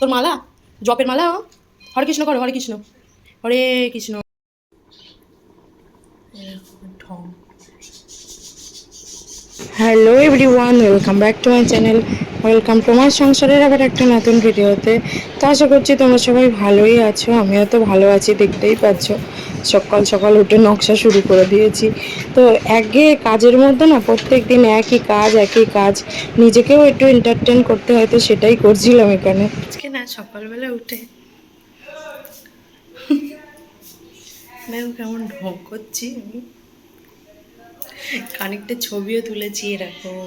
তোর মালা? জপের মালা? হরে কৃষ্ণ করো, Hare Krishna. Hare Krishna. Hello everyone welcome back to my channel welcome to my সংসারের আবার একটা নতুন ভিডিওতে। তো আশা করছি তোমরা সবাই ভালোই আছো, আমিও তো ভালো আছি, দেখতেই পাচ্ছ। সকাল সকাল উঠে নকশা শুরু করে দিয়েছি। তো একঘে কাজের মধ্যে না প্রত্যেক দিন একই কাজ একই কাজ। নিজেকেও একটু এন্টারটেন করতে হয় তো সেটাই করছিলাম এখানে। না, সকালবেলা উঠে। দেখো কেমন ঢং করছি আমি। খানিকটা ছবিও তুলেছি এরকম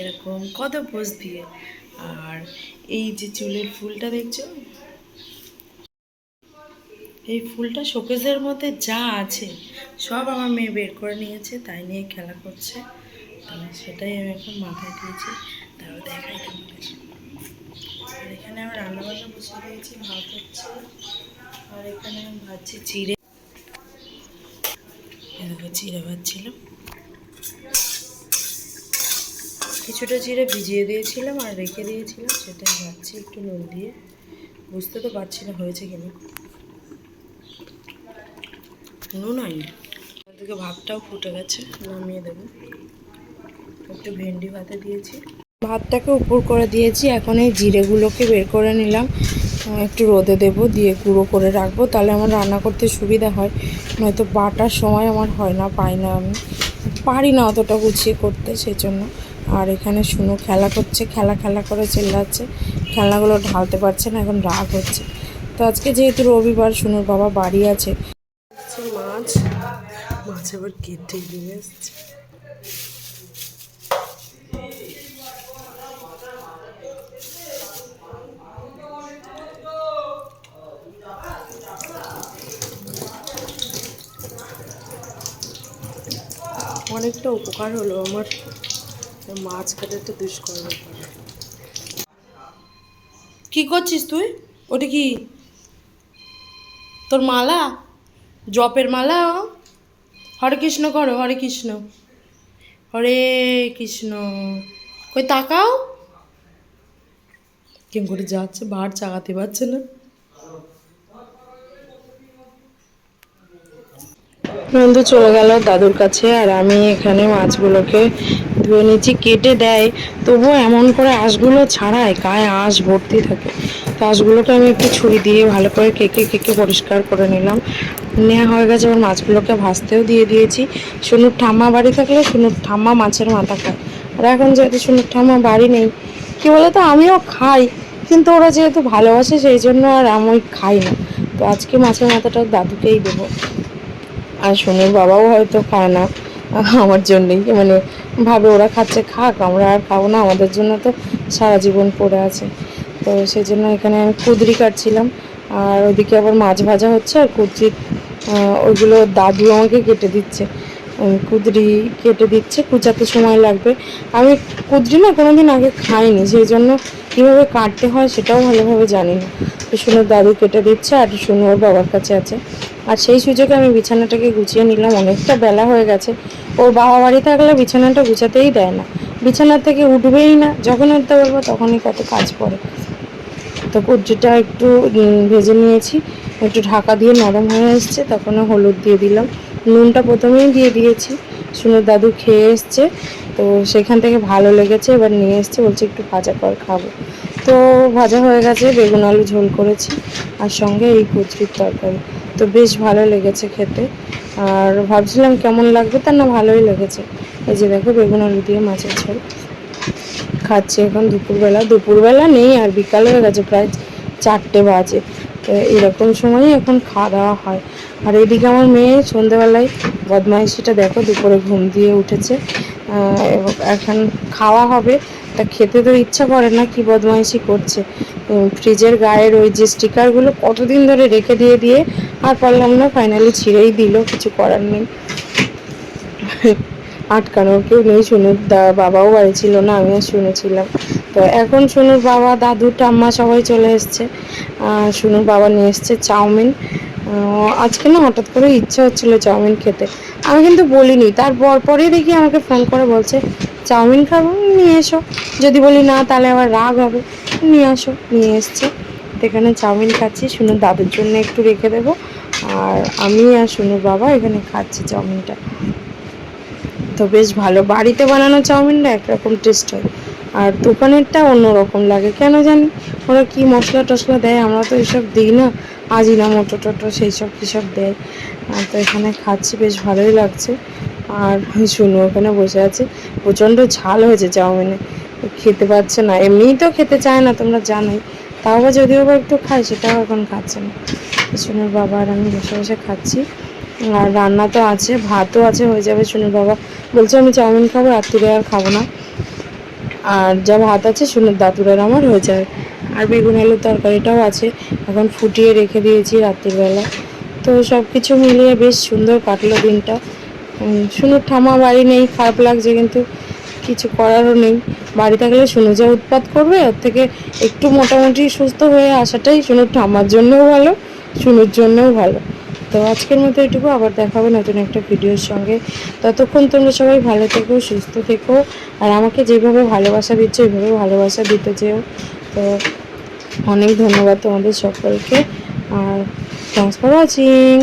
এরকম কত পোজ দিয়ে। আর এই যে চুলের ফুলটা দেখছ? এই ফুলটা শোকেসের মধ্যে যা আছে, সব আমার মেয়ে বের করে নিয়েছে, তাই নিয়ে খেলা করছে। তাহলে সেটাই আমি এখন মাথায় দিয়েছি তারপর দেখাই এখানে আমি রান্নাবান্না বসে দিয়েছি, ভাত হচ্ছে, আর এখানে আমি ভাজছি চিড়ে। এরকম চিড়ে ভাজছিলাম। কিছুটা চিড়ে ভিজিয়ে দিয়েছিলাম আর রেখে দিয়েছিলাম, সেটাই ভাজছি একটু নুন দিয়ে। বুঝতে তো পারছি না হয়েছে কিনা নুন হয়নি ওদিকে ভাতটাও ফুটে গেছে, নামিয়ে দেবো। একটু ভেন্ডি ভাতে দিয়েছি। ভাতটাকে উপর করে দিয়েছি, এখন এই জিরেগুলোকে বের করে নিলাম। একটু রোদে দেবো, দিয়ে গুঁড়ো করে রাখব, তাহলে আমার রান্না করতে সুবিধা হয়। নয়তো বাটার সময় আমার হয় না, পাই না আমি। পারি না অতটা গুছিয়ে করতে সেই জন্য আর এখানে শুনো খেলা করছে, খেলা খেলা করে চেল্লাচ্ছে। খেলনাগুলো ঢালতে পারছে না, এখন রাগ হচ্ছে। তো আজকে যেহেতু রবিবার, শুনুর বাবা বাড়ি আছে। মাছ? মাছ আবার কেটে দিয়ে এসছে। অনেকটা উপকার হলো আমার। মাছ কাটাটা দুষ্কর ব্যাপার কি করছিস তুই? ওটা কি তোর মালা? জপের মালা? হরে কৃষ্ণ করো, হরে কৃষ্ণ। হরে কৃষ্ণ। কই তাকাও। কেম করে যাচ্ছে বার চাগাতে পারছে না। নন্দু চলে গেল দাদুর কাছে আর আমি এখানে মাছগুলোকে ধুয়ে নিচ্ছি। কেটে দেয়, তবুও এমন করে আঁশগুলো ছাড়ায়, গায়ে আঁশ ভর্তি থাকে। তো আঁশগুলোকে আমি একটু ছুরি দিয়ে ভালো করে কেকে কেকে পরিষ্কার করে নিলাম। নেওয়া হয়ে গেছে, এবার মাছগুলোকে ভাজতেও দিয়ে দিয়েছি। সুনুর ঠাম্মা বাড়ি থাকলে সুনুর ঠাম্মা মাছের মাথা খায়। আর এখন যেহেতু সুনুর ঠাম্মা বাড়ি নেই, কী বলতো, আমিও খাই, কিন্তু ওরা যেহেতু ভালোবাসে, সেই জন্য আর আমি খাই না। তো আজকে মাছের মাথাটা দাদুকেই দেবো। আর সোনুর বাবাও হয়তো খায় না আমার জন্যই। মানে ভাবে ওরা খাচ্ছে, খাক, আমরা আর খাব না, আমাদের জন্য তো সারা জীবন পড়ে আছে। তো সেই জন্য এখানে আমি কুদরি কাটছিলাম। আর ওইদিকে আবার মাছ ভাজা হচ্ছে আর কুদরি ওইগুলো দাদু আমাকে কেটে দিচ্ছে। কুদরি কেটে দিচ্ছে, কুচাতে সময় লাগবে। আমি কুদরি না কোনোদিন আগে খাইনি সেই জন্য কীভাবে কাটতে হয় সেটাও ভালোভাবে জানি না। শুনুর দাদু কেটে দিচ্ছে আর শুনু ওর বাবার কাছে আছে। আর সেই সুযোগে আমি বিছানাটাকে গুছিয়ে নিলাম। অনেকটা বেলা হয়ে গেছে। ওর বাবা বাড়ি থাকলে বিছানাটা গুছাতেই দেয় না। বিছানা থেকে উঠবেই না। যখন উঠতে পারব তখনই কত কাজ পড়ে। তো কুদ্রিটা একটু ভেজে নিয়েছি। একটু ঢাকা দিয়ে নরম হয়ে এসছে তখন হলুদ দিয়ে দিলাম। নুনটা প্রথমেই দিয়ে দিয়েছি। শুনে দাদু খেয়ে এসছে। তো সেখান থেকে ভালো লেগেছে। এবার নিয়ে এসছে, বলছে একটু ভাজা কর, খাব। তো ভাজা হয়ে গেছে, বেগুন আলু ঝোল করেছি। আর সঙ্গে এই কুচরির তরকারি। তো বেশ ভালো লেগেছে খেতে। আর ভাবছিলাম কেমন লাগবে, তা না ভালোই লেগেছে। এই যে দেখো, বেগুন আলু দিয়ে মাছের ঝোল। খাচ্ছি এখন দুপুরবেলা। দুপুরবেলা নেই, আর বিকাল হয়ে গেছে প্রায় চারটে বাজে। এরকম সময়ই এখন খাওয়া দাওয়া হয়। আর এদিকে আমার মেয়ে সন্ধেবেলায় বদমাইশিটা দেখো, দুপুরে ঘুম দিয়ে উঠেছে। এখন খাওয়া হবে। তা খেতে তো ইচ্ছা করে না কি বদমাইশি করছে। ফ্রিজের গায়ের ওই যে স্টিকারগুলো কতদিন ধরে রেখে দিয়ে দিয়ে আর পারলাম না ফাইনালি ছিঁড়েই দিল, কিছু করার নেই। আটকানোর কেউ নেই শুনুর দা বাবাও বাড়ি ছিল না, আমিও শুনেছিলাম। তো এখন শুনুর বাবা, দাদু, ঠাম্মা সবাই চলে এসছে। শুনুর বাবা নিয়ে এসছে চাউমিন। আজকে না হঠাৎ করে ইচ্ছে হচ্ছিল চাউমিন খেতে। আমি কিন্তু বলিনি তারপর পরেই দেখি আমাকে ফোন করে বলছে চাউমিন খাব, নিয়ে এসো। যদি বলি না, তাহলে আবার রাগ হবে। নিয়ে আসো, নিয়ে এসছে। এখানে চাউমিন খাচ্ছি শুনুন দাদুর জন্য একটু রেখে দেবো। আর আমি আর শুনুর বাবা এখানে খাচ্ছি চাউমিনটা। তো বেশ ভালো, বাড়িতে বানানো চাউমিনটা একরকম টেস্ট হয়। আর দোকানেরটা অন্যরকম লাগে, কেন জানি? ওরা কি মশলা টশলা দেয়, আমরা তো এইসব দিই না। আজিনা মোটো টোটো সেই সব কী সব দেয় তো এখানে খাচ্ছি, বেশ ভালোই লাগছে। আর শুনু ওখানে বসে আছে। প্রচণ্ড ঝাল হয়েছে চাউমিনে। খেতে পারছে না। এমনিই তো খেতে চায় না, তোমরা জানোই। তাও আবার যদিও বা একটু খায়, সেটাও এখন খাচ্ছে না। শুনুর বাবা আর আমি বসে বসে খাচ্ছি। আর রান্না তো আছে, ভাতও আছে, হয়ে যাবে শুনুর বাবা। বলছে আমি চাউমিন খাব, রাত্রিরে আর খাব না। আর যা ভাত আছে শুনুর দাদুরার আমার হয়ে যাবে আর বেগুন, আলুর তরকারিটাও আছে। এখন ফুটিয়ে রেখে দিয়েছি রাত্রিবেলা। তো সব কিছু মিলিয়ে বেশ সুন্দর কাটলো দিনটা। শুনুর ঠামা বাড়ি নেই, খারাপ লাগছে কিন্তু কিছু করারও নেই। বাড়ি থাকলে শুনু যা উৎপাত করবে, ওর থেকে একটু মোটামুটি সুস্থ হয়ে আসাটাই শুনুর ঠামার জন্যও ভালো, শুনুর জন্যও ভালো। তো আজকের মতো এটুকু, আবার দেখাবো নতুন একটা ভিডিওর সঙ্গে। ততক্ষণ তোমরা সবাই ভালো থেকো, সুস্থ থেকো, আর আমাকে যেভাবে ভালোবাসা দিচ্ছ এইভাবে ভালোবাসা দিতে চেও তো অনেক ধন্যবাদ তোমাদের সকলকে, আর থ্যাংকস ফর ওয়াচিং